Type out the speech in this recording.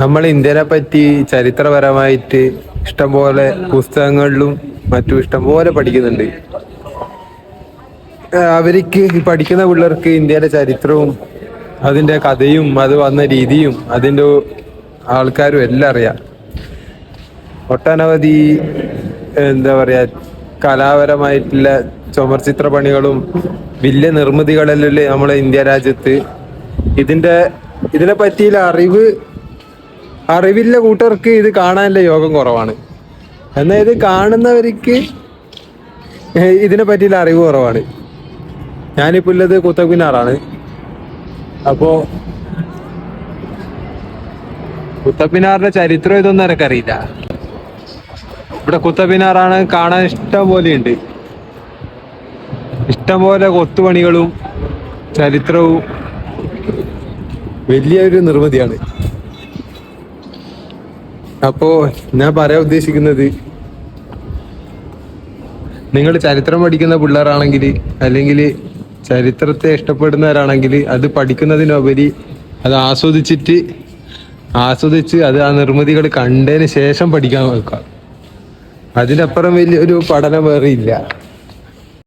നമ്മൾ ഇന്ത്യനെ പറ്റി ചരിത്രപരമായിട്ട് ഇഷ്ടംപോലെ പുസ്തകങ്ങളിലും മറ്റും ഇഷ്ടംപോലെ പഠിക്കുന്നുണ്ട്. അവർക്ക് പഠിക്കുന്ന പിള്ളേർക്ക് ഇന്ത്യയുടെ ചരിത്രവും അതിന്റെ കഥയും അത് വന്ന രീതിയും അതിന്റെ ആൾക്കാരും എല്ലാം അറിയാം. ഒട്ടനവധി എന്താ പറയാ കലാപരമായിട്ടുള്ള ചുമർചിത്ര പണികളും വലിയ നിർമ്മിതികളല്ലേ നമ്മളെ ഇന്ത്യ രാജ്യത്ത്. ഇതിന്റെ ഇതിനെ പറ്റിയുള്ള അറിവ് അറിവില്ല കൂട്ടർക്ക് ഇത് കാണാനുള്ള യോഗം കുറവാണ്. എന്നാൽ ഇത് കാണുന്നവർക്ക് ഇതിനെ പറ്റിയുള്ള അറിവ് കുറവാണ്. ഞാനിപ്പോൾ ഉള്ളത് കുത്തബ്മിനാറാണ്. അപ്പോ കുത്തബ്മിനാറിന്റെ ചരിത്രം ഇതൊന്നും എനിക്കറിയില്ല ഇവിടെ കുത്തബ്മിനാറാണ് കാണാൻ ഇഷ്ടം പോലെ ഉണ്ട് ഇഷ്ടം പോലെ കൊത്തുപണികളും ചരിത്രവും വലിയൊരു നിർമ്മിതിയാണ്. അപ്പോ ഞാൻ പറയാൻ ഉദ്ദേശിക്കുന്നത് നിങ്ങൾ ചരിത്രം പഠിക്കുന്ന പിള്ളേരാണെങ്കിൽ അല്ലെങ്കിൽ ചരിത്രത്തെ ഇഷ്ടപ്പെടുന്നവരാണെങ്കിൽ അത് പഠിക്കുന്നതിനുപരി അത് ആസ്വദിച്ചിട്ട് ആസ്വദിച്ച് അത് ആ നിർമ്മിതികൾ കണ്ടതിന് ശേഷം പഠിക്കാൻ വെക്കുക അതിനപ്പുറം വലിയൊരു പഠനം വേറെ ഇല്ല.